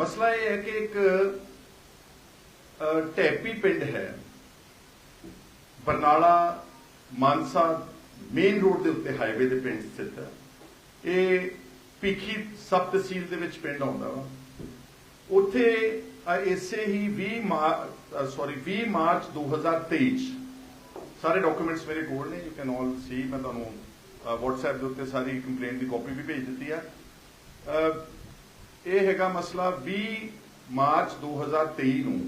ਮਸਲਾ ਇਹ ਹੈ ਕਿ ਇੱਕ ਅ, ਪਿੰਡ ਹੈ। ਬਰਨਾਲਾ ਮਾਨਸਾ ਮੇਨ ਰੋਡ ਦੇ ਉੱਤੇ ਹਾਈਵੇ ਦੇ ਪਿੰਡ ਸਥਿਤ ਹੈ। ਇਹ ਪੀਖੀ ਸਬ ਤਹਿਸੀਲ ਦੇ ਵਿੱਚ ਪਿੰਡ ਆਉਂਦਾ ਵਾ। ਉੱਥੇ ਇਸੇ ਹੀ 20 ਮਾਰਚ ਸੌਰੀ 20 ਮਾਰਚ 2023 'ਚ ਸਾਰੇ ਡਾਕੂਮੈਂਟਸ ਮੇਰੇ ਕੋਲ ਨੇ ਯੂ ਕੈਨ ਆਲ ਸੀ ਮੈਂ ਤੁਹਾਨੂੰ ਅ, WhatsApp ਦੇ ਉੱਤੇ ਸਾਰੀ ਕੰਪਲੇਂਟ ਦੀ ਕਾਪੀ ਵੀ ਭੇਜ ਦਿੱਤੀ ਆ। ਇਹ ਹੈਗਾ ਮਸਲਾ 20 ਮਾਰਚ 2023 ਨੂੰ।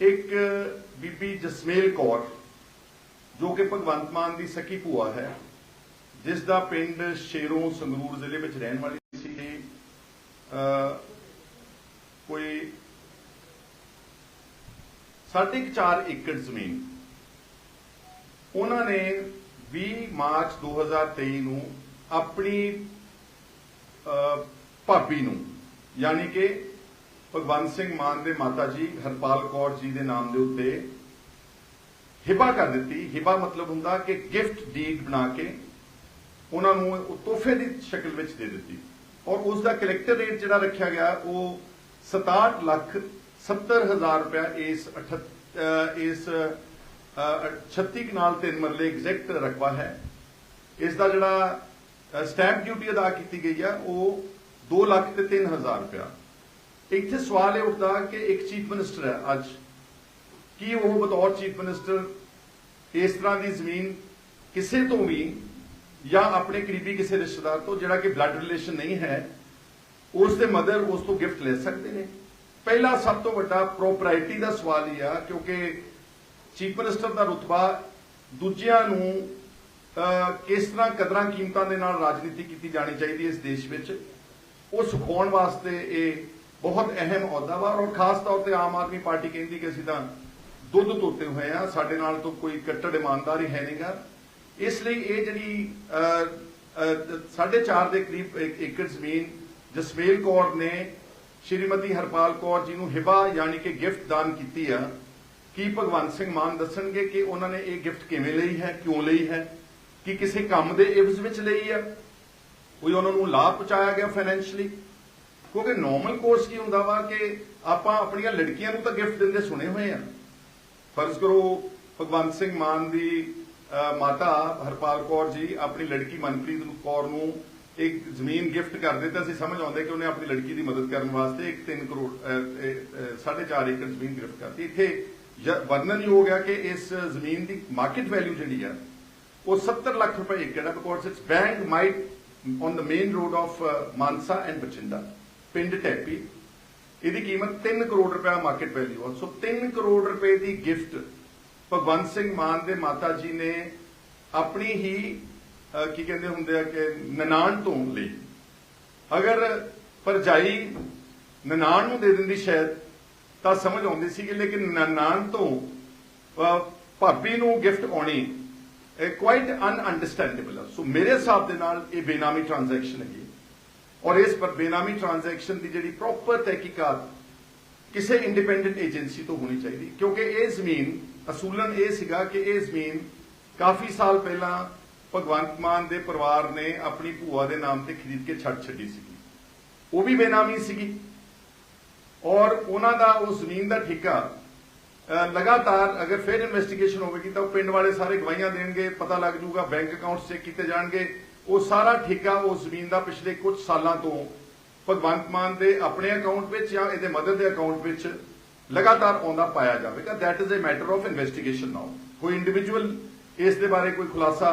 ਇੱਕ ਬੀਬੀ ਜਸਮੇਲ ਕੌਰ, ਜੋ ਕਿ ਭਗਵੰਤ ਮਾਨ ਦੀ ਸਕੀ ਭੂਆ ਹੈ, ਜਿਸ ਦਾ ਪਿੰਡ ਸ਼ੇਰੋਂ ਸੰਗਰੂਰ ਜ਼ਿਲ੍ਹੇ ਵਿੱਚ ਰਹਿਣ ਵਾਲੀ ਸੀ। ਕੋਈ ਸਾਢੇ ਕੁ ਚਾਰ ਏਕੜ ਜ਼ਮੀਨ। ਉਹਨਾਂ ਨੇ 20 ਮਾਰਚ 2023 ਨੂੰ ਆਪਣੀ ਭਾਬੀ ਨੂੰ ਯਾਨੀ ਕਿ ਭਗਵੰਤ ਸਿੰਘ ਮਾਨ ਦੇ ਮਾਤਾ ਜੀ ਹਰਪਾਲ ਕੌਰ ਜੀ ਦੇ ਨਾਮ ਦੇ ਉੱਤੇ ਹਿਬਾ ਕਰ ਦਿੱਤੀ। ਹਿਬਾ ਮਤਲਬ ਹੁੰਦਾ ਕਿ ਗਿਫਟ ਡੀਡ ਬਣਾ ਕੇ ਉਹਨਾਂ ਨੂੰ ਉਹ ਤੋਹਫੇ ਦੀ ਸ਼ਕਲ ਵਿੱਚ ਦੇ ਦਿੱਤੀ। ਔਰ ਉਸ ਦਾ ਕਲੈਕਟਰ ਰੇਟ ਜਿਹੜਾ ਰੱਖਿਆ ਗਿਆ ਉਹ 67 ਲੱਖ 70 ਹਜ਼ਾਰ ਰੁਪਇਆ ਇਸ ਅਠ- ਅਹ ਇਸ ਅਹ, 36 ਕਨਾਲ ਤਿੰਨ ਮਰਲੇ ਐਗਜ਼ੈਕਟ ਰਕਬਾ ਹੈ। ਇਸ ਦਾ ਜਿਹੜਾ ਸਟੈਂਪ ਡਿਊਟੀ ਅਦਾ ਕੀਤੀ ਗਈ ਆ ਉਹ 2 ਲੱਖ ਤੇ 3 ਹਜ਼ਾਰ ਰੁਪਇਆ। ਇੱਥੇ ਸਵਾਲ ਇਹ ਉੱਠਦਾ ਕਿ ਇੱਕ ਚੀਫ ਮਿਨਿਸਟਰ ਹੈ ਅੱਜ। ਕੀ ਉਹ ਬਤੌਰ ਚੀਫ ਮਿਨਿਸਟਰ ਇਸ ਤਰ੍ਹਾਂ ਦੀ ਜ਼ਮੀਨ ਕਿਸੇ ਤੋਂ ਵੀ ਜਾਂ ਆਪਣੇ ਕਰੀਬੀ ਕਿਸੇ ਰਿਸ਼ਤੇਦਾਰ ਤੋਂ, ਜਿਹੜਾ ਕਿ ਬਲੱਡ ਰਿਲੇਸ਼ਨ ਨਹੀਂ ਹੈ ਉਸ ਦੇ ਮਦਰ ਉਸ ਤੋਂ ਗਿਫਟ ਲੈ ਸਕਦੇ ਨੇ? ਪਹਿਲਾ ਸਭ ਤੋਂ ਵੱਡਾ ਪ੍ਰੋਪਰਾਇਟੀ ਦਾ ਸਵਾਲ ਹੀ ਆ, ਕਿਉਂਕਿ ਚੀਫ ਮਿਨਿਸਟਰ ਦਾ ਰੁਤਬਾ ਦੂਜਿਆਂ ਨੂੰ ਕਿਸ ਤਰ੍ਹਾਂ ਕਦਰਾਂ ਕੀਮਤਾਂ ਦੇ ਨਾਲ ਰਾਜਨੀਤੀ ਕੀਤੀ ਜਾਣੀ ਚਾਹੀਦੀ ਹੈ ਇਸ ਦੇਸ਼ ਵਿੱਚ? ਉਹ ਸਿਖਾਉਣ ਵਾਸਤੇ ਇਹ ਬਹੁਤ ਅਹਿਮ ਅਹੁਦਾ ਵਾ ਔਰ ਖਾਸ ਤੌਰ ਤੇ ਆਮ ਆਦਮੀ ਪਾਰਟੀ ਕਹਿੰਦੀ ਕਿ ਅਸੀਂ ਤਾਂ ਦੁੱਧ ਧੋਤੇ ਹੋਏ ਆ ਸਾਡੇ ਨਾਲ ਤੋਂ ਕੋਈ ਕੱਟੜ ਇਮਾਨਦਾਰੀ ਹੀ ਹੈ ਨਹੀਂਗਾ ਇਸ ਲਈ ਇਹ ਜਿਹੜੀ ਅਹ, ਅਹ, ਸਾਢੇ ਚਾਰ ਦੇ ਕਰੀਬ ਏਕੜ ਜ਼ਮੀਨ ਜਸਮੇਲ ਕੌਰ ਨੇ ਸ਼੍ਰੀਮਤੀ ਹਰਪਾਲ ਕੌਰ ਜੀ ਨੂੰ ਹਿਬਾ ਯਾਨੀ ਕਿ ਗਿਫਟ ਦਾਨ ਕੀਤੀ ਆ ਕੀ ਭਗਵੰਤ ਸਿੰਘ ਮਾਨ ਦੱਸਣਗੇ ਕਿ ਉਹਨਾਂ ਨੇ ਇਹ ਗਿਫਟ ਕਿਵੇਂ ਲਈ ਹੈ ਕਿਉਂ ਲਈ ਹੈ ਕਿ ਕਿਸੇ ਕੰਮ ਦੇ ਇਵਜ਼ ਵਿੱਚ ਲਈ ਆ ਕੋਈ ਉਹਨਾਂ ਨੂੰ ਲਾਭ ਪਹੁੰਚਾਇਆ ਗਿਆ ਫਾਈਨੈਂਸ਼ੀਅਲੀ ਕਿਉਂਕਿ ਨਾਰਮਲ ਕੋਰਸ ਕੀ ਹੁੰਦਾ ਵਾ ਕਿ ਆਪਾਂ ਆਪਣੀਆਂ ਲੜਕੀਆਂ ਨੂੰ ਤਾਂ ਗਿਫਟ ਦਿੰਦੇ ਸੁਣੇ ਹੋਏ ਆ। ਫਰਜ਼ ਕਰੋ ਭਗਵੰਤ ਸਿੰਘ ਮਾਨ ਦੀ ਮਾਤਾ ਹਰਪਾਲ ਕੌਰ ਜੀ ਆਪਣੀ ਲੜਕੀ ਮਨਪ੍ਰੀਤ ਕੌਰ ਨੂੰ ਇੱਕ ਜ਼ਮੀਨ ਗਿਫਟ ਕਰਦੇ ਤਾਂ ਅਸੀਂ ਸਮਝ ਆਉਂਦੇ ਕਿ ਉਹਨੇ ਆਪਣੀ ਲੜਕੀ ਦੀ ਮਦਦ ਕਰਨ ਵਾਸਤੇ ਇੱਕ 3 ਕਰੋੜ ਅਹ, ਅਹ, ਅਹ, ਸਾਢੇ ਚਾਰ ਏਕੜ ਜ਼ਮੀਨ ਗਿਫਟ ਕਰਤੀ। ਇੱਥੇ ਵਰਣਨ ਹੀ ਹੋ ਗਿਆ ਕਿ ਇਸ ਜ਼ਮੀਨ ਦੀ ਮਾਰਕੀਟ ਵੈਲਿਊ ਜਿਹੜੀ ਆ ਉਹ 70 ਲੱਖ ਰੁਪਏ ਏਕੜ ਹੈ because it's bank might on the main road of Mansa and Bathinda ਪਿੰਡ ਟੈਪੀ ਇਹਦੀ ਕੀਮਤ 3 ਕਰੋੜ ਰੁਪਏ ਮਾਰਕੀਟ ਵੈਲਿਊ ਆ ਸੋ 3 ਕਰੋੜ ਰੁਪਏ ਦੀ ਗਿਫਟ ਭਗਵੰਤ ਸਿੰਘ ਮਾਨ ਦੇ ਮਾਤਾ ਜੀ ਨੇ ਆਪਣੀ ਹੀ ਕੀ ਕਹਿੰਦੇ ਹੁੰਦੇ ਆ ਕਿ ਨਨਾਣ ਤੋਂ ਲਈ ਅਗਰ ਪਰਜਾਈ ਨਨਾਣ ਨੂੰ ਦੇ ਦਿੰਦੀ ਸ਼ਾਇਦ ਤਾਂ ਸਮਝ ਆਉਂਦੀ ਸੀ ਕਿ ਲੇਕਿਨ ਨਨਾਣ ਤੋਂ ਭਾਬੀ ਨੂੰ ਗਿਫਟ ਆਉਣੀ ਕੁਆਇਟ ਅਨਅੰਡਰਸਟੈਂਡੇਬਲ ਆ। ਸੋ ਮੇਰੇ ਹਿਸਾਬ ਦੇ ਨਾਲ ਇਹ ਬੇਨਾਮੀ ਟ੍ਰਾਂਜੈਕਸ਼ਨ ਹੈਗੀ। ਔਰ ਇਸ ਪਰ ਬੇਨਾਮੀ ਟ੍ਰਾਂਜੈਕਸ਼ਨ ਦੀ ਜਿਹੜੀ ਪ੍ਰੋਪਰ ਤਹਿਕੀਕਾਤ ਕਿਸੇ ਇੰਡੀਪੈਂਡੈਂਟ ਏਜੰਸੀ ਤੋਂ ਹੋਣੀ ਚਾਹੀਦੀ। ਕਿਉਂਕਿ ਇਹ ਜ਼ਮੀਨ, ਅਸੂਲਨ ਇਹ ਸੀਗਾ ਕਿ ਇਹ ਜ਼ਮੀਨ ਕਾਫੀ ਸਾਲ ਪਹਿਲਾਂ ਭਗਵੰਤ ਮਾਨ ਦੇ ਪਰਿਵਾਰ ਨੇ ਆਪਣੀ ਭੂਆ ਦੇ ਨਾਮ ਤੇ ਖਰੀਦ ਕੇ ਛੱਡ ਛੱਡੀ ਸੀਗੀ। ਉਹ ਵੀ ਬੇਨਾਮੀ ਸੀਗੀ। ਔਰ ਉਹਨਾਂ ਦਾ ਉਸ ਜ਼ਮੀਨ ਦਾ ਠੇਕਾ ਲਗਾਤਾਰ ਅਗਰ ਫਿਰ ਇਨਵੈਸਟੀਗੇਸ਼ਨ ਹੋਵੇਗੀ ਤਾਂ ਉਹ ਪਿੰਡ ਵਾਲੇ ਸਾਰੇ ਗਵਾਹੀਆਂ ਦੇਣਗੇ, ਪਤਾ ਲੱਗ ਜਾਊਗਾ ਬੈਂਕ ਅਕਾਊਂਟਸ ਚੈੱਕ ਕੀਤੇ ਜਾਣਗੇ। ਉਹ ਸਾਰਾ ਠੇਕਾ ਉਸ ਜ਼ਮੀਨ ਦਾ ਪਿਛਲੇ ਕੁਝ ਸਾਲਾਂ ਤੋਂ ਭਗਵੰਤ ਮਾਨ ਦੇ ਆਪਣੇ ਅਕਾਊਂਟ ਵਿੱਚ ਜਾਂ ਇਹਦੇ ਮਦਰ ਦੇ ਅਕਾਊਂਟ ਵਿੱਚ ਲਗਾਤਾਰ ਆਉਂਦਾ ਪਾਇਆ ਜਾਵੇਗਾ। That is a matter of investigation now ਕੋਈ ਇੰਡੀਵਿਜੂਅਲ ਇਸ ਦੇ ਬਾਰੇ ਕੋਈ ਖੁਲਾਸਾ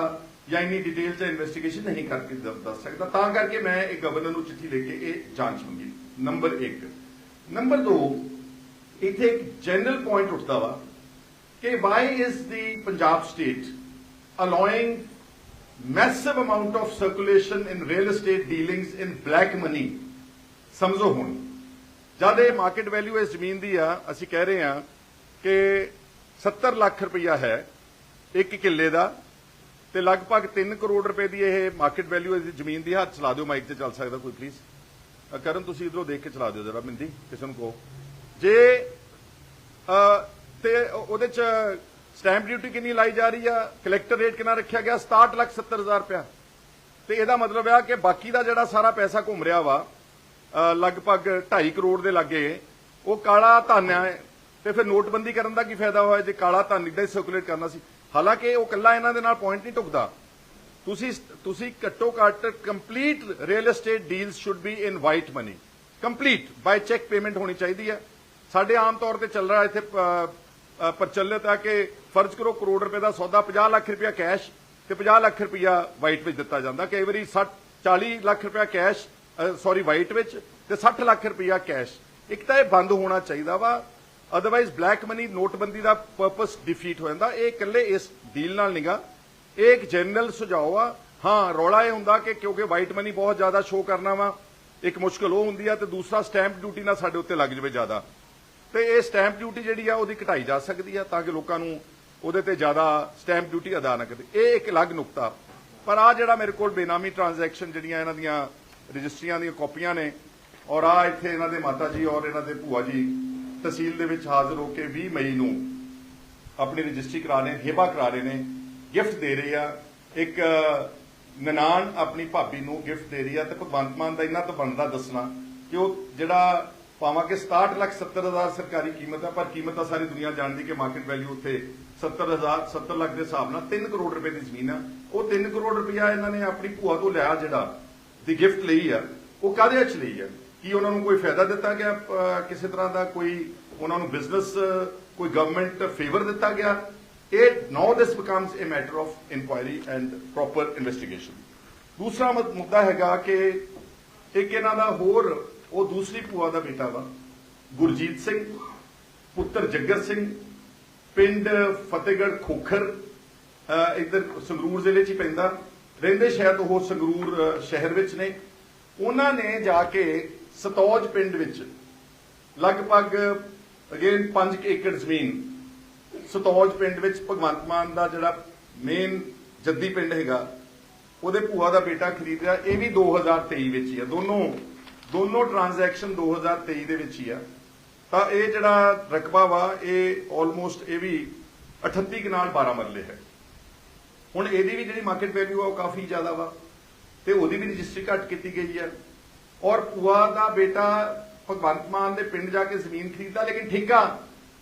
ਜਾਂ ਇੰਨੀ ਡਿਟੇਲ ਚ ਇਨਵੈਸਟੀਗੇਸ਼ਨ ਨਹੀਂ ਕਰਕੇ ਦੱਸ ਸਕਦਾ। ਤਾਂ ਕਰਕੇ ਮੈਂ ਇਹ ਗਵਰਨਰ ਨੂੰ ਚਿੱਠੀ ਲਿਖ ਕੇ ਇਹ ਜਾਂਚ ਮੰਗੀ। ਨੰਬਰ 1 ਨੰਬਰ 2 ਇੱਥੇ ਇੱਕ ਜਨਰਲ ਪੁਆਇੰਟ ਉੱਠਦਾ ਵਾ ਕਿ why is the Punjab state allowing massive amount of circulation in real estate dealings in black money? ਸਮਝੋ ਹੁਣ। ਜਦ ਇਹ ਮਾਰਕੀਟ ਵੈਲਿਊ ਇਸ ਜ਼ਮੀਨ ਦੀ ਆ, ਅਸੀਂ ਕਹਿ ਰਹੇ ਹਾਂ ਕਿ 70 ਲੱਖ ਰੁਪਈਆ ਹੈ ਇੱਕ ਕਿੱਲੇ ਦਾ ਤੇ ਲਗਭਗ 3 ਕਰੋੜ ਰੁਪਏ ਦੀ ਇਹ ਮਾਰਕੀਟ ਵੈਲਿਊ ਇਸ ਜ਼ਮੀਨ ਦੀ ਹੱਥ ਚਲਾ ਦਿਓ ਮਾਈਕ ਤੇ ਚੱਲ ਸਕਦਾ ਕੋਈ ਪਲੀਜ਼ ਕਰਨ, ਤੁਸੀਂ ਇਧਰੋਂ ਦੇਖ ਕੇ ਚਲਾ ਦਿਓ ਜਰਾ, ਮਿੰਦੀ, ਕਿਸੇ ਨੂੰ ਕਹੋ। ਜੇ ਤੇ ਉਹਦੇ ਚ ਸਟੈਂਪ ਡਿਊਟੀ ਕਿੰਨੀ ਲਾਈ ਜਾ ਰਹੀ ਆ? ਕਲੈਕਟਰ ਰੇਟ ਕਿੰਨਾ ਰੱਖਿਆ ਗਿਆ? 67 ਲੱਖ 70 ਹਜ਼ਾਰ ਰੁਪਇਆ। ਤੇ ਇਹਦਾ ਮਤਲਬ ਆ ਕਿ ਬਾਕੀ ਦਾ ਜਿਹੜਾ ਸਾਰਾ ਪੈਸਾ ਘੁੰਮ ਰਿਹਾ ਵਾ ਲਗਭਗ 2.5 ਕਰੋੜ ਦੇ ਲਾਗੇ, ਉਹ ਕਾਲਾ ਧਨ ਹੈ ਤੇ ਫਿਰ ਨੋਟਬੰਦੀ ਕਰਨ ਦਾ ਕੀ ਫਾਇਦਾ ਹੋਇਆ ਜੇ ਕਾਲਾ ਧਨ ਇਦਾਂ ਹੀ ਸਰਕੂਲੇਟ ਕਰਨਾ ਸੀ? ਹਾਲਾਂਕਿ ਉਹ ਕੱਲਾ ਇਹਨਾਂ ਦੇ ਨਾਲ ਪੁਆਇੰਟ ਨਹੀਂ ਟੁਕਦਾ। ਤੁਸੀਂ ਤੁਸੀਂ ਘੱਟੋ ਘੱਟ complete real estate deals should be in white money complete by cheque payment ਹੋਣੀ ਚਾਹੀਦੀ ਹੈ ਸਾਡੇ ਆਮ ਤੌਰ ਤੇ ਚੱਲ ਰਿਹਾ ਇੱਥੇ ਪ੍ਰਚਲਿਤ ਹੈ ਕਿ ਫਰਜ਼ ਕਰੋ ਕਰੋੜ ਰੁਪਏ ਦਾ ਸੌਦਾ 50 ਲੱਖ ਰੁਪਇਆ ਕੈਸ਼ ਤੇ 50 ਲੱਖ ਰੁਪਇਆ ਵਾਈਟ ਵਿੱਚ ਦਿੱਤਾ ਜਾਂਦਾ। ਕਈ ਵਾਰੀ 60 40 ਲੱਖ ਰੁਪਇਆ ਕੈਸ਼ ਸੌਰੀ ਵਾਈਟ ਵਿੱਚ ਤੇ 60 ਲੱਖ ਰੁਪਇਆ ਕੈਸ਼। ਇੱਕ ਤਾਂ ਇਹ ਬੰਦ ਹੋਣਾ ਚਾਹੀਦਾ ਵਾ। ਅਦਰਵਾਈਜ਼ ਬਲੈਕ ਮਨੀ ਨੋਟਬੰਦੀ ਦਾ ਪਰਪਸ ਡਿਫੀਟ ਹੋ ਜਾਂਦਾ। ਇਹ ਇਕੱਲੇ ਇਸ ਡੀਲ ਨਾਲ ਨਿਗਾ। ਇਹ ਇੱਕ ਜਨਰਲ ਸੁਝਾਅ ਆ। ਹਾਂ, ਰੌਲਾ ਇਹ ਹੁੰਦਾ ਕਿ ਕਿਉਂਕਿ ਵਾਈਟ ਮਨੀ ਬਹੁਤ ਜ਼ਿਆਦਾ ਸ਼ੋ ਕਰਨਾ ਵਾ, ਇੱਕ ਮੁਸ਼ਕਲ ਉਹ ਹੁੰਦੀ ਆ ਤੇ ਦੂਸਰਾ ਸਟੈਂਪ ਡਿਊਟੀ ਨਾਲ ਸਾਡੇ ਉੱਤੇ ਲੱਗ ਜਾਵੇ ਜ਼ਿਆਦਾ। ਤੇ ਇਹ ਸਟੈਂਪ ਡਿਊਟੀ ਜਿਹੜੀ ਆ, ਉਹਦੀ ਘਟਾਈ ਜਾ ਸਕਦੀ ਆ ਤਾਂ ਕਿ ਲੋਕਾਂ ਨੂੰ ਉਹਦੇ ਤੇ ਜ਼ਿਆਦਾ ਸਟੈਂਪ ਡਿਊਟੀ ਅਦਾ ਨਾ ਕਰੇ। ਇਹ ਇੱਕ ਅਲੱਗ ਨੁਕਤਾ। ਪਰ ਆ ਜਿਹੜਾ ਮੇਰੇ ਕੋਲ ਬੇਨਾਮੀ ਟ੍ਰਾਂਜੈਕਸ਼ਨ ਜਿਹੜੀਆਂ ਇਹਨਾਂ ਦੀਆਂ ਰਜਿਸਟਰੀਆਂ ਦੀਆਂ ਕਾਪੀਆਂ ਨੇ, ਔਰ ਆ ਇੱਥੇ ਇਹਨਾਂ ਦੇ ਮਾਤਾ ਜੀ ਔਰ ਇਹਨਾਂ ਦੇ ਭੂਆ ਜੀ ਤਹਿਸੀਲ ਦੇ ਵਿੱਚ ਹਾਜ਼ਰ ਹੋ ਕੇ 20 ਮਈ ਨੂੰ ਆਪਣੀ ਰਜਿਸਟਰੀ ਕਰਾ ਰਹੇ, ਹੇਬਾ ਕਰਾ ਰਹੇ ਨੇ ਗਿਫਟ ਦੇ ਰਹੇ ਆ। ਇੱਕ ਨਨਾਣ ਆਪਣੀ ਭਾਬੀ ਨੂੰ ਗਿਫਟ ਦੇ ਰਹੀ ਆ ਤੇ ਭਗਵੰਤ ਮਾਨ ਦਾ ਇਹਨਾਂ ਤੋਂ ਬਣਦਾ ਦੱਸਣਾ ਕਿ ਉਹ ਜਿਹੜਾ ਭਾਵਾਂ ਕਿ 67 ਲੱਖ 70 ਹਜ਼ਾਰ ਸਰਕਾਰੀ ਕੀਮਤ ਹੈ ਪਰ ਕੀਮਤ ਤਾਂ ਸਾਰੀ ਦੁਨੀਆ ਜਾਣਦੀ ਕਿ ਮਾਰਕੀਟ ਵੈਲਿਊ ਉੱਥੇ 70 ਹਜ਼ਾਰ 70 ਲੱਖ ਦੇ ਹਿਸਾਬ ਨਾਲ 3 ਕਰੋੜ ਰੁਪਏ ਦੀ ਜ਼ਮੀਨ ਆ। ਉਹ 3 ਕਰੋੜ ਰੁਪਇਆ ਇਹਨਾਂ ਨੇ ਆਪਣੀ ਭੂਆ ਤੋਂ ਲਿਆ ਜਿਹੜਾ ਦੀ ਗਿਫਟ ਲਈ ਆ, ਉਹ ਕਾਹਦੇ ਵਿੱਚ ਲਈ ਆ? ਕੀ ਉਹਨਾਂ ਨੂੰ ਕੋਈ ਫਾਇਦਾ ਦਿੱਤਾ ਗਿਆ ਕਿਸੇ ਤਰ੍ਹਾਂ ਦਾ ਕੋਈ ਉਹਨਾਂ ਨੂੰ ਬਿਜ਼ਨਸ ਕੋਈ ਗਵਰਨਮੈਂਟ ਫੇਵਰ ਦਿੱਤਾ ਗਿਆ? ਇਹ now this becomes a matter of inquiry and proper investigation ਦੂਸਰਾ ਮੁੱਦਾ ਹੈਗਾ ਕਿ ਇੱਕ ਇਹਨਾਂ ਦਾ ਹੋਰ ਉਹ ਦੂਸਰੀ ਭੂਆ ਦਾ ਬੇਟਾ ਵਾ, ਗੁਰਜੀਤ ਸਿੰਘ, ਪੁੱਤਰ ਜੱਗਰ ਸਿੰਘ, ਪਿੰਡ ਫਤਿਹਗੜ੍ਹ ਖੋਖਰ, ਅਹ ਇੱਧਰ ਸੰਗਰੂਰ ਜ਼ਿਲ੍ਹੇ 'ਚ ਹੀ ਪੈਂਦਾ, ਰਹਿੰਦੇ ਸ਼ਾਇਦ ਉਹ ਸੰਗਰੂਰ ਸ਼ਹਿਰ ਵਿੱਚ ਨੇ। ਉਹਨਾਂ ਨੇ ਜਾ ਕੇ ਸਤੌਜ ਪਿੰਡ ਵਿੱਚ ਲਗਭਗ ਅਗੇਨ 5 ਏਕੜ ਜ਼ਮੀਨ ਸਤੌਜ ਪਿੰਡ ਵਿੱਚ ਭਗਵੰਤ ਮਾਨ ਦਾ ਜਿਹੜਾ ਮੇਨ ਜੱਦੀ ਪਿੰਡ ਹੈਗਾ, ਉਹਦੇ ਭੂਆ ਦਾ ਬੇਟਾ ਖਰੀਦ ਰਿਹਾ। ਇਹ ਵੀ 2023 ਵਿੱਚ ਹੀ ਆ। ਦੋਨੋਂ ਦੋਨੋਂ ਟ੍ਰਾਂਜੈਕਸ਼ਨ 2023 ਦੇ ਵਿੱਚ ਹੀ ਆ। ਤਾਂ ਇਹ ਜਿਹੜਾ ਰਕਬਾ ਵਾ, ਇਹ ਆਲਮੋਸਟ ਇਹ ਵੀ 38 ਕਨਾਲ 12 ਮਰਲੇ ਹੈ। ਹੁਣ ਇਹਦੀ ਵੀ ਜਿਹੜੀ ਮਾਰਕੀਟ ਵੈਲਿਊ ਆ, ਉਹ ਕਾਫੀ ਜ਼ਿਆਦਾ ਵਾ ਤੇ ਉਹਦੀ ਵੀ ਰਜਿਸਟਰੀ ਘੱਟ ਕੀਤੀ ਗਈ ਹੈ ਔਰ ਪੂਆ ਦਾ ਬੇਟਾ ਭਗਵੰਤ ਮਾਨ ਦੇ ਪਿੰਡ ਜਾ ਕੇ ਜ਼ਮੀਨ ਖਰੀਦਦਾ, ਲੇਕਿਨ ਠੇਕਾ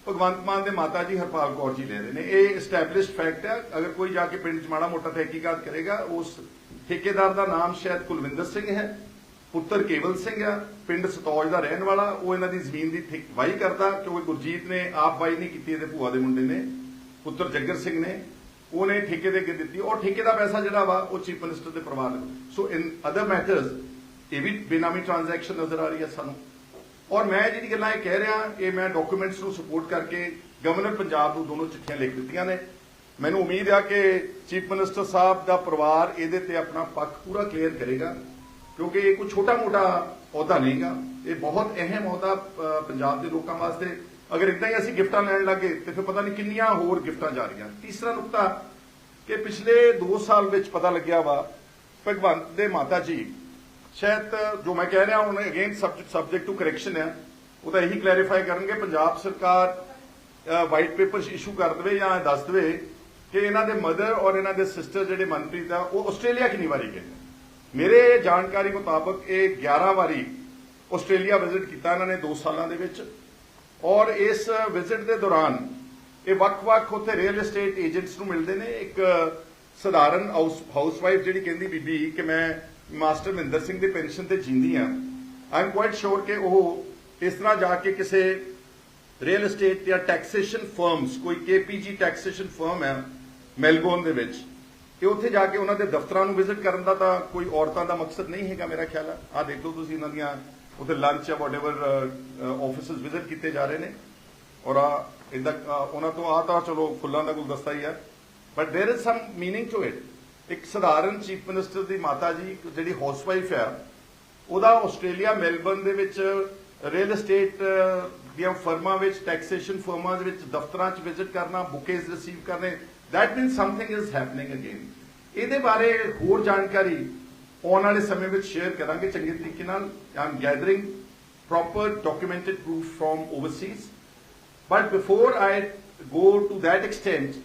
ਭਗਵੰਤ ਮਾਨ ਦੇ ਮਾਤਾ ਜੀ ਹਰਪਾਲ ਕੌਰ ਜੀ ਲੈ ਰਹੇ ਨੇ। ਇਹ ਐਸਟੈਬਲਿਸ਼ਡ ਫੈਕਟ ਹੈ ਅਗਰ ਕੋਈ ਜਾ ਕੇ ਪਿੰਡ 'ਚ ਮਾੜਾ ਮੋਟਾ ਤਹਿਕੀਕਾਤ ਕਰੇਗਾ, ਉਸ ਠੇਕੇਦਾਰ ਦਾ ਨਾਮ ਸ਼ਾਇਦ ਕੁਲਵਿੰਦਰ ਸਿੰਘ ਹੈ। ਪੁੱਤਰ ਕੇਵਲ ਸਿੰਘ ਆ, ਪਿੰਡ ਸਤੌਜ ਦਾ ਰਹਿਣ ਵਾਲਾ, ਉਹ ਇਹਨਾਂ ਦੀ ਜ਼ਮੀਨ ਦੀ ਠੇਕ- ਵਾਹੀ ਕਰਦਾ, ਕਿਉਂਕਿ ਗੁਰਜੀਤ ਨੇ ਆਪ ਵਾਹੀ ਨਹੀਂ ਕੀਤੀ, ਇਹਦੇ ਭੂਆ ਦੇ ਮੁੰਡੇ ਨੇ, ਪੁੱਤਰ ਜੱਗਰ ਸਿੰਘ ਨੇ, ਉਹਨੇ ਠੇਕੇ ਦੇ ਕੇ ਦਿੱਤੀ, ਔਰ ਠੇਕੇ ਦਾ ਪੈਸਾ ਜਿਹੜਾ ਵਾ, ਉਹ ਚੀਫ ਮਿਨਿਸਟਰ ਦੇ ਪਰਿਵਾਰ ਨੂੰ ਸੋ ਇਨ ਅਦਰ ਮੈਟਰਸ ਇਹ ਵੀ ਬੇਨਾਮੀ ਟ੍ਰਾਂਜੈਕਸ਼ਨ ਨਜ਼ਰ ਆ ਰਹੀ ਹੈ ਸਾਨੂੰ। ਔਰ ਮੈਂ ਜਿਹੜੀ ਗੱਲਾਂ ਇਹ ਕਹਿ ਰਿਹਾ, ਇਹ ਮੈਂ ਡਾਕੂਮੈਂਟਸ ਨੂੰ ਸਪੋਰਟ ਕਰਕੇ ਗਵਰਨਰ ਪੰਜਾਬ ਨੂੰ ਦੋਨੋਂ ਚਿੱਠੀਆਂ ਲਿਖ ਦਿੱਤੀਆਂ ਨੇ। ਮੈਨੂੰ ਉਮੀਦ ਆ ਕਿ ਚੀਫ ਮਿਨਿਸਟਰ ਸਾਹਿਬ ਦਾ ਪਰਿਵਾਰ ਇਹਦੇ ਤੇ ਆਪਣਾ ਪੱਖ ਪੂਰਾ ਕਲੀਅਰ ਕਰੇਗਾ। ਕਿਉਂਕਿ ਇਹ ਕੋਈ ਛੋਟਾ ਮੋਟਾ ਅਹੁਦਾ ਨਹੀਂਗਾ ਇਹ ਬਹੁਤ ਅਹਿਮ ਅਹੁਦਾ ਪੰਜਾਬ ਦੇ ਲੋਕਾਂ ਵਾਸਤੇ। ਅਗਰ ਇਦਾਂ ਹੀ ਅਸੀਂ ਗਿਫਟਾਂ ਲੈਣ ਲੱਗੇ, ਤੇ ਫਿਰ ਪਤਾ ਨਹੀਂ ਕਿੰਨੀਆਂ ਹੋਰ ਗਿਫਟਾਂ ਜਾ ਰਹੀਆਂ। ਤੀਸਰਾ ਨੁਕਤਾ, ਕਿ ਪਿਛਲੇ 2 ਸਾਲ ਵਿੱਚ ਪਤਾ ਲੱਗਿਆ ਵਾ, ਭਗਵੰਤ ਦੇ ਮਾਤਾ ਜੀ, ਸ਼ਾਇਦ ਜੋ ਮੈਂ ਕਹਿ ਰਿਹਾ ਹੁਣ again subject subject to correction ਹੈ ਉਹ ਤਾਂ ਇਹੀ ਕਲੈਰੀਫਾਈ ਕਰਨਗੇ, ਪੰਜਾਬ ਸਰਕਾਰ ਵਾਈਟ ਪੇਪਰਸ ਇਸ਼ੂ ਕਰ ਦੇਵੇ ਜਾਂ ਦੱਸ ਦੇਵੇ ਕਿ ਇਹਨਾਂ ਦੇ ਮਦਰ ਔਰ ਇਹਨਾਂ ਦੇ ਸਿਸਟਰ ਜਿਹੜੇ ਮਨਪ੍ਰੀਤ ਆ, ਉਹ ਆਸਟ੍ਰੇਲੀਆ ਕਿੰਨੀ ਵਾਰੀ ਗਏ? ਮੇਰੇ ਜਾਣਕਾਰੀ ਮੁਤਾਬਕ ਇਹ 11 ਵਾਰੀ ਆਸਟ੍ਰੇਲੀਆ ਵਿਜ਼ਿਟ ਕੀਤਾ ਇਹਨਾਂ ਨੇ 2 ਸਾਲਾਂ ਦੇ ਵਿੱਚ। ਔਰ ਇਸ ਵਿਜ਼ਿਟ ਦੇ ਦੌਰਾਨ ਇਹ ਵੱਖ-ਵੱਖ ਉੱਥੇ ਰੀਅਲ ਏਸਟੇਟ ਏਜੰਟਸ ਨੂੰ ਮਿਲਦੇ ਨੇ। ਇੱਕ ਸਧਾਰਨ ਹਾਊਸ ਹਾਊਸਵਾਈਫ ਜਿਹੜੀ ਕਹਿੰਦੀ ਬੀਬੀ ਕਿ ਮੈਂ ਮਾਸਟਰ ਮਹਿੰਦਰ ਸਿੰਘ ਦੀ ਪੈਨਸ਼ਨ ਤੇ ਜਿੰਦੀ ਆ। ਆਈ ਐਮ ਕੁਆਇਟ ਸ਼ੋਰ ਕਿ ਉਹ ਇਸ ਤਰ੍ਹਾਂ ਜਾ ਕੇ ਕਿਸੇ ਰੀਅਲ ਏਸਟੇਟ ਜਾਂ ਟੈਕਸੇਸ਼ਨ ਫਰਮਸ ਕੋਈ ਕੇਪੀਜੀ ਟੈਕਸੇਸ਼ਨ ਫਰਮ ਹੈ ਮੈਲਬੌਰਨ ਦੇ ਵਿੱਚ। ਇਹ ਉੱਥੇ ਜਾ ਕੇ ਉਹਨਾਂ ਦੇ ਦਫ਼ਤਰਾਂ ਨੂੰ ਵਿਜ਼ਿਟ ਕਰਨ ਦਾ ਤਾਂ ਕੋਈ ਔਰਤਾਂ ਦਾ ਮਕਸਦ ਨਹੀਂ ਹੈਗਾ ਮੇਰਾ ਖਿਆਲ ਹੈ ਆ ਦੇਖ ਲਓ ਤੁਸੀਂ ਇਹਨਾਂ ਦੀਆਂ ਉੱਥੇ ਲੰਚ ਜਾਂ ਵਾਟਐਵਰ ਆਫਿਸਸ ਵਿਜ਼ਿਟ ਕੀਤੇ ਜਾ ਰਹੇ ਨੇ ਔਰ ਆ ਇਦਾਂ ਉਹਨਾਂ ਤੋਂ ਆ ਤਾਂ ਚਲੋ ਫੁੱਲਾਂ ਦਾ ਗੁਲਦਸਤਾ ਹੀ ਹੈ but there is some meaning to it ਇੱਕ ਸਧਾਰਨ ਚੀਫ ਮਿਨਿਸਟਰ ਦੀ ਮਾਤਾ ਜੀ ਜਿਹੜੀ ਹਾਊਸਵਾਈਫ ਹੈ ਉਹਦਾ ਆਸਟ੍ਰੇਲੀਆ ਮੈਲਬਰਨ ਦੇ ਵਿੱਚ ਰੀਅਲ ਏਸਟੇਟ ਦੀਆਂ ਫਰਮਾਂ ਵਿੱਚ ਟੈਕਸੇਸ਼ਨ ਫਰਮਾਂ ਦੇ ਵਿੱਚ, ਦਫ਼ਤਰਾਂ 'ਚ ਵਿਜ਼ਿਟ ਕਰਨਾ ਬੁਕੇਜ਼ ਰਿਸੀਵ ਕਰਨੇ that means something is happening again ਇਹਦੇ ਬਾਰੇ ਹੋਰ ਜਾਣਕਾਰੀ ਆਉਣ ਵਾਲੇ ਸਮੇਂ ਵਿੱਚ ਸ਼ੇਅਰ ਕਰਾਂਗੇ ਚੰਗੇ ਤਰੀਕੇ ਨਾਲ I gathering proper documented proof firm overseas but before I go to that extent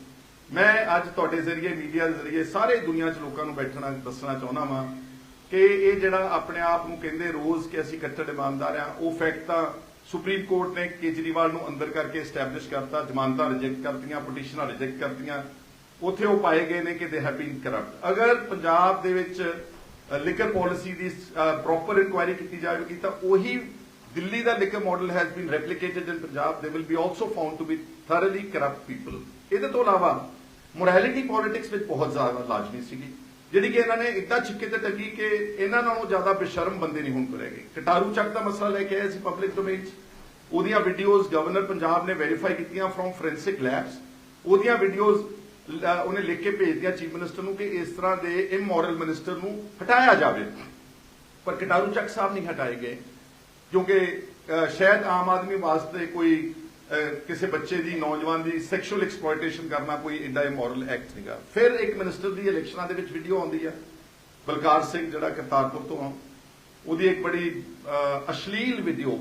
ਮੈਂ ਅੱਜ ਤੁਹਾਡੇ ਜ਼ਰੀਏ ਮੀਡੀਆ ਦੇ ਜ਼ਰੀਏ, ਸਾਰੇ ਦੁਨੀਆ 'ਚ ਲੋਕਾਂ ਨੂੰ ਬੈਠਣਾ, ਦੱਸਣਾ ਚਾਹੁੰਦਾ ਵਾਂ ਕਿ ਇਹ ਜਿਹੜਾ ਆਪਣੇ ਆਪ ਨੂੰ ਕਹਿੰਦੇ ਰੋਜ਼ ਕਿ ਅਸੀਂ ਕੱਟੜ ਇਮਾਨਦਾਰ ਆ, ਉਹ ਫੈਕਟ ਤਾਂ ਸੁਪਰੀਮ ਕੋਰਟ ਨੇ ਕੇਜਰੀਵਾਲ ਨੂੰ ਅੰਦਰ ਕਰਕੇ ਐਸਟੈਬਲਿਸ਼ ਕਰਤਾ, ਜ਼ਮਾਨਤਾਂ ਰਿਜੈਕਟ ਕਰਤੀਆਂ ਪਟੀਸ਼ਨਾਂ ਰਿਜੈਕਟ ਕਰਤੀਆਂ। ਉੱਥੇ ਉਹ ਪਾਏ ਗਏ ਨੇ ਕਿ ਦੇ ਹੈਵ ਬੀਨ ਕਰਪਟ ਅਗਰ ਪੰਜਾਬ ਦੇ ਵਿੱਚ ਲਿਕਰ ਪਾਲਿਸੀ ਦੀ ਪ੍ਰੋਪਰ ਇਨਕੁਆਇਰੀ ਕੀਤੀ ਜਾਵੇਗੀ, ਤਾਂ ਉਹੀ ਦਿੱਲੀ ਦਾ liquor model has been replicated in Punjab. They will be also found to be thoroughly corrupt people ਇਹਦੇ ਤੋਂ ਇਲਾਵਾ ਮੋਰੈਲਿਟੀ ਪੋਲਿਟਿਕਸ ਵਿੱਚ ਬਹੁਤ ਜ਼ਿਆਦਾ ਲਾਜ਼ਮੀ ਸੀਗੀ। ਜਿਹੜੀ ਕਿ ਇਹਨਾਂ ਨੇ ਇੱਦਾਂ ਛਿੱਕੇ ਤੇ ਟੱਕੀ ਕਿ ਇਹਨਾਂ ਨਾਲੋਂ ਜ਼ਿਆਦਾ ਬੇਸ਼ਰਮ ਬੰਦੇ ਨਹੀਂ ਹੁਣ ਗਏ। ਕਟਾਰੂ ਚੱਕ ਦਾ ਮਸਲਾ ਲੈ ਕੇ ਆਏ ਸੀ ਪਬਲਿਕ ਡੋਮੇਨ 'ਚ। ਉਹਦੀਆਂ ਵੀਡੀਓਜ਼ ਗਵਰਨਰ ਪੰਜਾਬ ਨੇ ਵੈਰੀਫਾਈ ਕੀਤੀਆਂ ਫਰੋਮ ਫੋਰੈਂਸਿਕ ਲੈਬਸ ਉਹਦੀਆਂ ਵੀਡੀਓਜ਼ ਉਹਨੇ ਲਿਖ ਕੇ ਭੇਜਤੀਆਂ ਚੀਫ ਮਿਨਿਸਟਰ ਨੂੰ ਕਿ ਇਸ ਤਰ੍ਹਾਂ ਦੇ ਇਮੋਰਲ ਮਿਨਿਸਟਰ ਨੂੰ ਹਟਾਇਆ ਜਾਵੇ। ਪਰ ਕਟਾਰੂ ਚੱਕ ਸਾਹਿਬ ਨਹੀਂ ਹਟਾਏ ਗਏ, ਕਿਉਂਕਿ ਸ਼ਾਇਦ ਆਮ ਆਦਮੀ ਵਾਸਤੇ ਕੋਈ ਕਿਸੇ ਬੱਚੇ ਦੀ, ਨੌਜਵਾਨ ਦੀ ਸੈਕਸ਼ੂਅਲ ਐਕਸਪਲੋਇਟੇਸ਼ਨ ਕਰਨਾ ਕੋਈ ਇੰਡਾ ਇਮੋਰਲ ਐਕਟ ਨਹੀਂਗਾ ਫਿਰ ਇੱਕ ਮਿਨਿਸਟਰ ਦੀ ਇਲੈਕਸ਼ਨਾਂ ਦੇ ਵਿੱਚ ਵੀਡੀਓ ਆਉਂਦੀ ਆ, ਬਲਕਾਰ ਸਿੰਘ ਜਿਹੜਾ ਕਰਤਾਰਪੁਰ ਤੋਂ ਆ, ਉਹਦੀ ਇੱਕ ਬੜੀ ਅਸ਼ਲੀਲ ਵੀਡੀਓ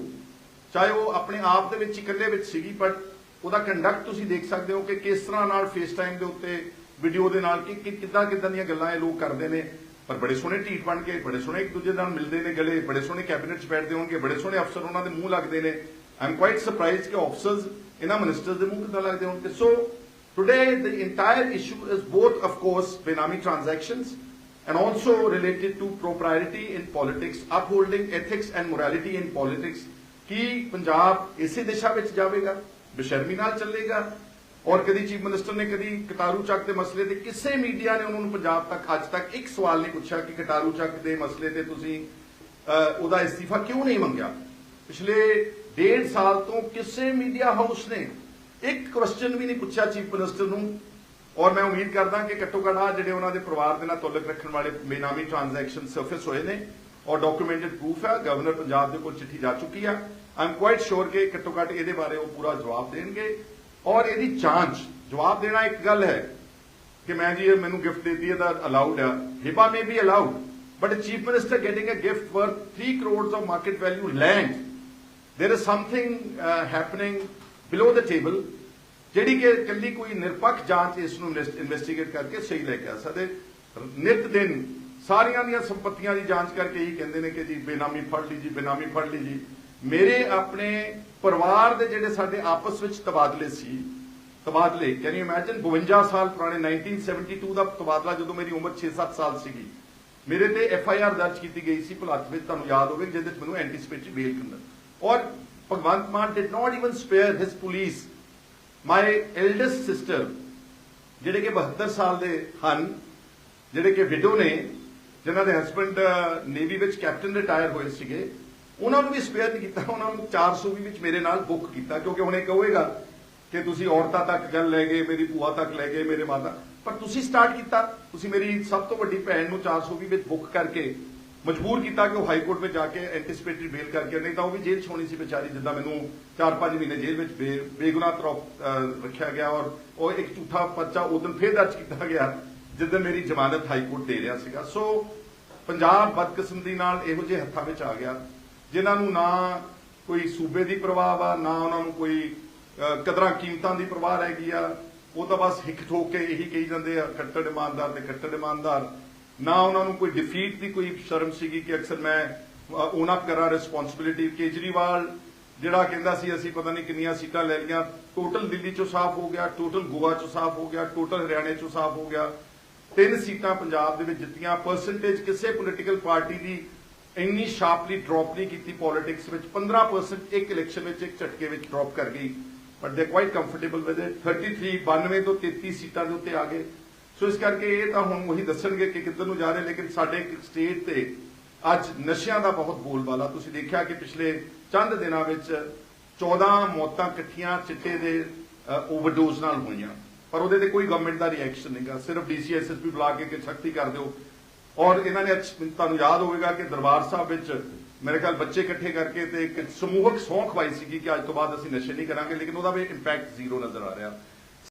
ਚਾਹੇ ਉਹ ਆਪਣੇ ਆਪ ਦੇ ਵਿੱਚ ਇਕੱਲੇ ਵਿੱਚ ਸੀਗੀ, ਪਰ ਉਹਦਾ ਕੰਡਕਟ ਤੁਸੀਂ ਦੇਖ ਸਕਦੇ ਹੋ ਕਿ ਕਿਸ ਤਰ੍ਹਾਂ ਨਾਲ ਫੇਸ ਟਾਈਮ ਦੇ ਉੱਤੇ ਵੀਡੀਓ ਦੇ ਨਾਲ ਕਿ ਕਿੱਦਾਂ ਕਿੱਦਾਂ ਦੀਆਂ ਗੱਲਾਂ ਇਹ ਲੋਕ ਕਰਦੇ ਨੇ। ਪਰ ਬੜੇ ਸੋਹਣੇ ਢੀਠ ਬਣ ਕੇ, ਬੜੇ ਸੋਹਣੇ ਇੱਕ ਦੂਜੇ ਨਾਲ ਮਿਲਦੇ ਨੇ ਗਲੇ, ਬੜੇ ਸੋਹਣੇ ਕੈਬਨਿਟ 'ਚ ਬੈਠਦੇ ਹੋਣਗੇ, ਬੜੇ ਸੋਹਣੇ ਅਫਸਰ ਉਹਨਾਂ ਦੇ ਮੂੰਹ ਲੱਗਦੇ ਨੇ। ਆਈ ਐਮ ਕੁਆਇਟ ਕਿ ਆਫਸਰਸ ਇਹਨਾਂ ਮਿਨਿਸਟਰਸ ਦੇ ਮੂੰਹ ਕਿੱਦਾਂ ਲੱਗਦੇ ਹੋਣਗੇ ਸੋ today the entire issue is both, of course benami transactions and also related to propriety in politics, upholding ethics and morality in politics ਕੀ ਪੰਜਾਬ ਇਸੇ ਦਿਸ਼ਾ ਵਿੱਚ ਜਾਵੇਗਾ ਬੇਸ਼ਰਮੀ ਨਾਲ ਚੱਲੇਗਾ ਔਰ ਕਦੀ ਚੀਫ ਮਿਨਿਸਟਰ ਨੇ ਕਦੀ ਕਟਾਰੂ ਚੱਕ ਦੇ ਮਸਲੇ ਤੇ ਕਿਸੇ ਮੀਡੀਆ ਨੇ ਉਹਨਾਂ ਨੂੰ ਪੰਜਾਬ ਤੱਕ ਅੱਜ ਤੱਕ ਇੱਕ ਸਵਾਲ ਨਹੀਂ ਪੁੱਛਿਆ ਕਿ ਕਟਾਰੂ ਚੱਕ ਦੇ ਮਸਲੇ ਤੇ ਤੁਸੀਂ ਉਹਦਾ ਅਸਤੀਫਾ ਕਿਉਂ ਨਹੀਂ ਮੰਗਿਆ ਪਿਛਲੇ ਡੇਢ ਸਾਲ ਤੋਂ ਕਿਸੇ ਮੀਡੀਆ ਹਾਊਸ ਨੇ ਇੱਕ ਕੁਐਸਚਨ ਵੀ ਨਹੀਂ ਪੁੱਛਿਆ ਚੀਫ ਮਿਨਿਸਟਰ ਨੂੰ। ਔਰ ਮੈਂ ਉਮੀਦ ਕਰਦਾ ਕਿ ਘੱਟੋ ਘੱਟ ਆਹ ਜਿਹੜੇ ਉਹਨਾਂ ਦੇ ਪਰਿਵਾਰ ਦੇ ਨਾਲ ਤਾਲੁਕ ਰੱਖਣ ਵਾਲੇ ਬੇਨਾਮੀ ਟ੍ਰਾਂਜੈਕਸ਼ਨ ਸਰਫੇਸ ਹੋਏ ਨੇ ਔਰ ਡਾਕੂਮੈਂਟਡ ਪ੍ਰੂਫ ਹੈ ਗਵਰਨਰ ਪੰਜਾਬ ਦੇ ਕੋਲ ਚਿੱਠੀ ਜਾ ਚੁੱਕੀ ਆ। ਆਈ ਐਮ ਕੁਆਇਟ ਸ਼ੋਰ ਕਿ ਘੱਟੋ ਘੱਟ ਇਹਦੇ ਬਾਰੇ ਉਹ ਪੂਰਾ ਜਵਾਬ ਦੇਣਗੇ। ਔਰ ਇਹਦੀ ਜਾਂਚ, ਜਵਾਬ ਦੇਣਾ ਇੱਕ ਗੱਲ ਹੈ ਕਿ ਮੈਂ ਜੀ ਇਹ ਮੈਨੂੰ ਗਿਫਟ ਦੇਤੀ ਹੈ ਤਾਂ ਅਲਾਉਡ ਹੈ ਹਿਪਾ may be allowed but chief minister getting a gift for 3 crores of market value land there is something uh, happening below the table ਜਿਹੜੀ ਕਿ ਇਕੱਲੀ ਕੋਈ ਨਿਰਪੱਖ ਜਾਂਚ ਇਸ ਨੂੰ ਇਨਵੈਸਟੀਗੇਟ ਕਰਕੇ ਸਹੀ ਲੈ ਕੇ ਆ ਸਕਦੇ। ਨਿਤ ਦਿਨ ਸਾਰੀਆਂ ਦੀਆਂ ਸੰਪਤੀਆਂ ਦੀ ਜਾਂਚ ਕਰਕੇ ਹੀ ਕਹਿੰਦੇ ਨੇ ਕਿ ਜੀ ਬੇਨਾਮੀ ਫੜ ਲਈ ਜੀ ਬੇਨਾਮੀ ਫੜ ਲਈ ਜੀ। ਮੇਰੇ ਆਪਣੇ ਪਰਿਵਾਰ ਦੇ ਜਿਹੜੇ ਸਾਡੇ ਆਪਸ ਵਿੱਚ ਤਬਾਦਲੇ ਸੀ ਤਬਾਦਲੇ ਕੈਨ ਯੂ ਇਮੇਜਿਨ 52 ਸਾਲ ਪੁਰਾਣੇ 1972 ਦਾ ਤਬਾਦਲਾ ਜਦੋਂ ਮੇਰੀ ਉਮਰ 6-7 ਸਾਲ ਸੀਗੀ ਮੇਰੇ ਤੇ ਐਫ ਆਈ ਆਰ ਦਰਜ ਕੀਤੀ ਗਈ ਸੀ ਭੁਲੱਥ ਵਿੱਚ ਤੁਹਾਨੂੰ ਯਾਦ ਹੋਵੇ ਜਿਹਦੇ ਵਿੱਚ ਮੈਨੂੰ ਐਂਟੀਸਪੇਟਰੀ ਬੇਲ ਕਿੰਨਾ ਔਰ Bhagwant Mann did not even spare his police my eldest sister ਜਿਹੜੇ ਕਿ 72 ਸਾਲ ਦੇ ਹਨ, ਜਿਹੜੇ ਕਿ ਵਿਡੋ ਨੇ, ਜਿਨ੍ਹਾਂ ਦੇ ਹਸਬੰਡ ਨੇਵੀ ਵਿੱਚ ਕੈਪਟਨ ਰਿਟਾਇਰ ਹੋਏ ਸੀਗੇ, ਉਹਨਾਂ ਨੂੰ ਵੀ ਸਪੇਅਰ ਨਹੀਂ ਕੀਤਾ, ਉਹਨਾਂ ਨੂੰ 420 ਵਿੱਚ ਮੇਰੇ ਨਾਲ ਬੁੱਕ ਕੀਤਾ, ਕਿਉਂਕਿ ਹੁਣ ਇਹ ਕਹੇਗਾ ਕਿ ਤੁਸੀਂ ਔਰਤਾਂ ਤੱਕ ਗੱਲ ਲੈ ਗਏ, ਮੇਰੀ ਭੂਆ ਤੱਕ ਲੈ ਗਏ, ਮੇਰੇ ਮਾਤਾ। ਪਰ ਤੁਸੀਂ ਸਟਾਰਟ ਕੀਤਾ, ਤੁਸੀਂ ਮੇਰੀ ਸਭ ਤੋਂ ਵੱਡੀ ਭੈਣ ਨੂੰ 420 ਵਿੱਚ ਬੁੱਕ ਕਰਕੇ ਮਜਬੂਰ ਕੀਤਾ ਕਿ ਉਹ ਹਾਈ ਕੋਰਟ ਵਿੱਚ ਜਾ ਕੇ ਐਂਟੀਸਪੇਟਰੀ ਬੇਲ ਕਰਕੇ ਨਹੀਂ ਤਾਂ ਉਹ ਵੀ ਜੇਲ੍ਹ 'ਚ ਹੋਣੀ ਸੀ ਵਿਚਾਰੀ, ਜਿੱਦਾਂ ਮੈਨੂੰ 4-5 ਮਹੀਨੇ ਜੇਲ੍ਹ ਵਿੱਚ ਬੇਗੁਨਾਹ ਤਰਫ ਰੱਖਿਆ ਗਿਆ ਔਰ ਉਹ ਇੱਕ ਝੂਠਾ ਪਰਚਾ ਉਦੋਂ ਫੇਰ ਦਰਜ ਕੀਤਾ ਗਿਆ ਜਿੱਦਾਂ ਮੇਰੀ ਜ਼ਮਾਨਤ ਹਾਈ ਕੋਰਟ ਦੇ ਰਿਹਾ ਸੀਗਾ। ਸੋ ਪੰਜਾਬ ਬਦਕਿਸਮਤੀ ਨਾਲ ਇਹੋ ਜਿਹੇ ਹੱਥਾਂ ਵਿੱਚ ਆ ਗਿਆ, ਜਿਨ੍ਹਾਂ ਨੂੰ ਨਾ ਕੋਈ ਸੂਬੇ ਦੀ ਪ੍ਰਵਾਹ ਆ ਨਾ ਉਹਨਾਂ ਨੂੰ ਕੋਈ ਕਦਰਾਂ ਕੀਮਤਾਂ ਦੀ ਪ੍ਰਵਾਹ ਰਹਿ ਗਈ ਆ। ਉਹ ਤਾਂ ਬਸ ਹਿੱਕ ਠੋਕ ਕੇ ਇਹੀ ਕਹੀ ਜਾਂਦੇ ਆ ਕੱਟੜ ਇਮਾਨਦਾਰ ਤੇ ਕੱਟੜ ਇਮਾਨਦਾਰ। ਨਾ ਉਹਨਾਂ ਨੂੰ ਕੋਈ ਡਿਫੀਟ ਦੀ ਕੋਈ ਸ਼ਰਮ ਸੀਗੀ ਕਿ ਅਕਸਰ ਮੈਂ ਓਨ ਅਪ ਕਰਾਂ ਰਿਸਪੌਂਸਿਬਿਲਿਟੀ ਕੇਜਰੀਵਾਲ ਜਿਹੜਾ ਕਹਿੰਦਾ ਸੀ, ਅਸੀਂ ਪਤਾ ਨਹੀਂ ਕਿੰਨੀਆਂ ਸੀਟਾਂ ਲੈ ਲਈਆਂ। ਟੋਟਲ ਦਿੱਲੀ ਚੋਂ ਸਾਫ਼ ਹੋ ਗਿਆ ਟੋਟਲ ਗੋਆ ਚੋਂ ਸਾਫ਼ ਹੋ ਗਿਆ ਟੋਟਲ ਹਰਿਆਣੇ ਚੋਂ ਸਾਫ਼ ਹੋ ਗਿਆ। ਤਿੰਨ ਸੀਟਾਂ ਪੰਜਾਬ ਦੇ ਵਿੱਚ ਜਿੱਤੀਆਂ। ਪਰਸੈਂਟੇਜ ਕਿਸੇ ਪੋਲੀਟੀਕਲ ਪਾਰਟੀ ਦੀ ਇੰਨੀ ਸ਼ਾਰਪਲੀ ਡ੍ਰੌਪ ਨਹੀਂ ਕੀਤੀ ਪੋਲਿਟਿਕਸ ਵਿੱਚ। 15% ਇੱਕ ਇਲੈਕਸ਼ਨ ਵਿੱਚ ਇੱਕ ਝਟਕੇ ਵਿੱਚ ਡ੍ਰੌਪ ਕਰ ਗਈ। ਬਟ ਦੇ ਕੁਆਇਟ ਕੰਫਰਟੇਬਲ ਵਿਦ ਇਟ 33 92 ਤੋਂ 33 ਸੀਟਾਂ ਦੇ ਉੱਤੇ ਆ ਗਏ। ਸੋ ਇਸ ਕਰਕੇ ਇਹ ਤਾਂ ਹੁਣ ਉਹੀ ਦੱਸਣਗੇ ਕਿ ਕਿੱਧਰ ਨੂੰ ਜਾ ਰਹੇ, ਲੇਕਿਨ ਸਾਡੇ ਸਟੇਟ ਤੇ ਅੱਜ ਨਸ਼ਿਆਂ ਦਾ ਬਹੁਤ ਬੋਲਬਾਲਾ। ਤੁਸੀਂ ਦੇਖਿਆ ਕਿ ਪਿਛਲੇ ਚੰਦ ਦਿਨਾਂ ਵਿੱਚ 14 ਮੌਤਾਂ ਇਕੱਠੀਆਂ ਚਿੱਟੇ ਦੇ ਓਵਰਡੋਜ਼ ਨਾਲ ਹੋਈਆਂ। ਪਰ ਉਹਦੇ ਤੇ ਕੋਈ ਗਵਰਨਮੈਂਟ ਦਾ ਰਿਐਕਸ਼ਨ ਨਹੀਂਗਾ ਸਿਰਫ ਡੀਸੀਐਸਐਸਪੀ ਬੁਲਾ ਕੇ ਸਖਤੀ ਕਰ ਦਿਓ। ਔਰ ਇਹਨਾਂ ਨੇ ਤੁਹਾਨੂੰ ਯਾਦ ਹੋਵੇਗਾ ਕਿ ਦਰਬਾਰ ਸਾਹਿਬ ਵਿੱਚ ਮੇਰੇ ਖਿਆਲ ਬੱਚੇ ਇਕੱਠੇ ਕਰਕੇ ਤੇ ਇੱਕ ਸਮੂਹਕ ਸੌਂਖ ਖਵਾਈ ਸੀਗੀ ਕਿ ਅੱਜ ਤੋਂ ਬਾਅਦ ਅਸੀਂ ਨਸ਼ੇ ਨਹੀਂ ਕਰਾਂਗੇ, ਲੇਕਿਨ ਉਹਦਾ ਵੀ ਇੰਪੈਕਟ ਜ਼ੀਰੋ ਨਜ਼ਰ ਆ ਰਿਹਾ।